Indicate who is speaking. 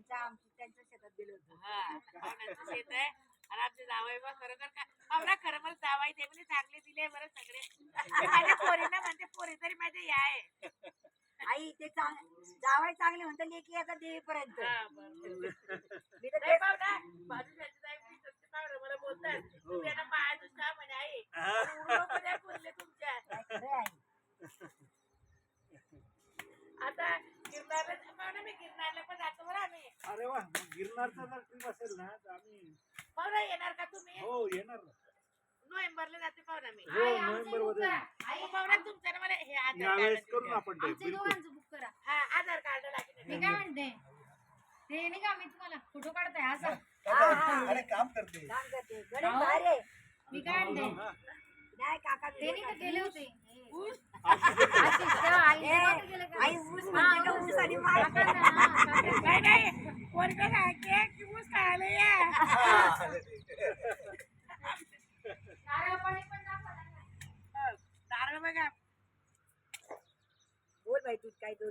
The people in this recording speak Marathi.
Speaker 1: त्यांच्या आमच्या त्यांच्या शेतात गेलो होतो.
Speaker 2: हा पाहुण्यांचं शेत आहे. आणि आमचे जावई बा खरोखर का खरं मला जावाई ते म्हणजे चांगले दिले बरं सगळे. माझ्या पोरीना म्हणते पोरी तरी माझे या आहे.
Speaker 1: आई ते चांग जावाय चांगले म्हणतात लेकी आता देवीपर्यंत
Speaker 2: हा, बरं.
Speaker 1: मी तर
Speaker 2: नाही पाहुणा, माझी त्यांची जाई मी सत्य पाहुणा मला बोलतात तुम्ही यांना पाया दुसरा म्हणे आहे पण उडवं पण नाही पुरले तुमच्या
Speaker 1: काय खरं आहे आई.
Speaker 2: आता गिरणारला पाहुणा मी गिरणारला पण जातो बरं आम्ही.
Speaker 3: अरे वा मग गिरनारचा जर ट्रिप असेल ना तर आम्ही
Speaker 2: पाहुणा येणार का तुम्ही?
Speaker 3: हो येणार ना.
Speaker 2: नोव्हेंबरला जाते पाहुणा मी.
Speaker 3: हो नोव्हेंबरमध्ये.
Speaker 2: अहो, पाहुणा तुमचं ना मला हे आधार
Speaker 3: यावेळेस
Speaker 2: कार्ड
Speaker 3: करू ना आपण ते
Speaker 4: आमच्या
Speaker 3: बिलकुल.
Speaker 4: दोघांचं बुक करा.
Speaker 2: हा आधार कार्ड लागेल.
Speaker 4: मी काय म्हणते? ते नाही का मी तुम्हाला फोटो काढताय असं.
Speaker 5: अरे काम करते.
Speaker 1: काम करते. गणेश भारी आहे.
Speaker 4: मी काय म्हणते?
Speaker 1: नाही काका
Speaker 4: ते नाही का गेले होते?
Speaker 2: ऊस
Speaker 4: आशिष, तेव्हा आई
Speaker 1: ए,
Speaker 4: नव्हतं गेलं का?
Speaker 1: आई ऊस म्हणते का ऊस आणि माळ
Speaker 4: काका ना, हा, काका.
Speaker 2: नाही नाही पोरगं काय केक ऊस खायला या. नारळ बघा
Speaker 1: बोल बाई तू काय दोन